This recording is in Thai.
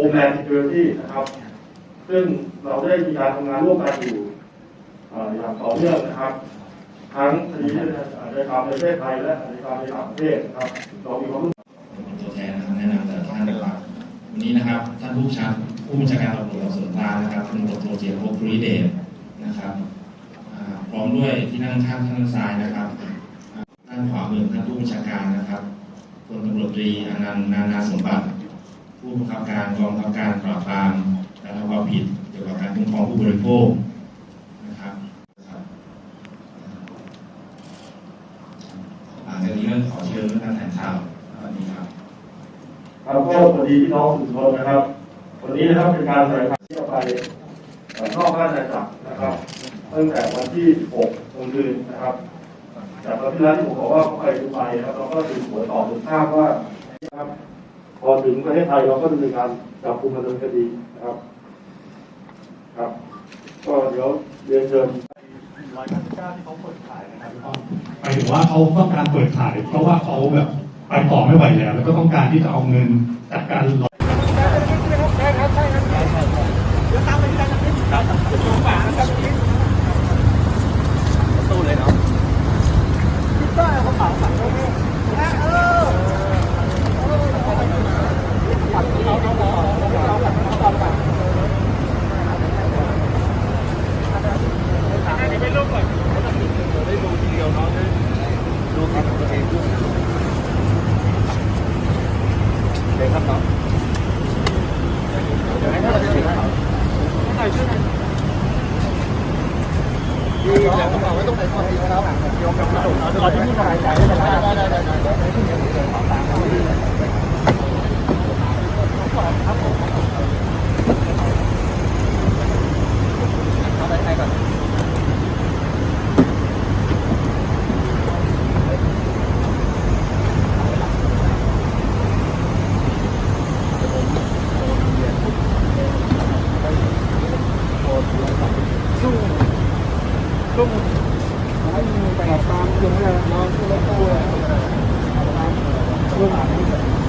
Homeland Security นะครับ ซึ่งเราได้มีการทำงานร่วมกันอยู่ออย่างต่อเนื่องนะครับ ทั้งคดีในความในประเทศไทยและในความในต่างประเทศนะครับเรามีความร่วมนตัวแทนนะครับแนะนำแต่ละท่านนะครับวันนี้นะครับท่านผู้บัญชาผู้บัญชาการตำรวจส่วนกลางนะครับพลตำรวจโทเจียรบภูริเดชนะครับพร้อมด้วยที่นั่งข้างท่านด้านซ้ายนะครับอ่าด้านขวามือท่านผู้บัญชาการนะครับพลตำรวจตรีอนันต์นานาสมบัติ ผู้บังคับการกองบังคับการปราบปรามการทำความผิดเกี่ยวกับการคุ้มครองผู้บริโภคนะครับหลังจากนี้ก็ขอเชิญท่านแถลงข่าวสวัสดีครับครับก็สวัสดีพี่น้องสื่อมวลชนนะครับ วันนี้นะครับเป็นการแถลงข่าวที่จะไปนอกราชอาณาจักรนะครับตั้งแต่วันที่16กลางคืนนะครับจากตอนที่แล้วที่ผมบอกว่าเขาไปดูไปนะครับเราก็สืบสวนต่อจนทราบว่านะครับ พอถึงประเทศไทยเราก็ดำเนินการจับกุมดำเนินคดีนะครับ ครับ ก็เดี๋ยวเรียนเชิญหมายถึงว่าเขาต้องการเปิดขาย เพราะว่าเขาแบบไปต่อไม่ไหวแล้ว แล้วก็ต้องการที่จะเอาเงินจากการ ครับ หลอกย้าย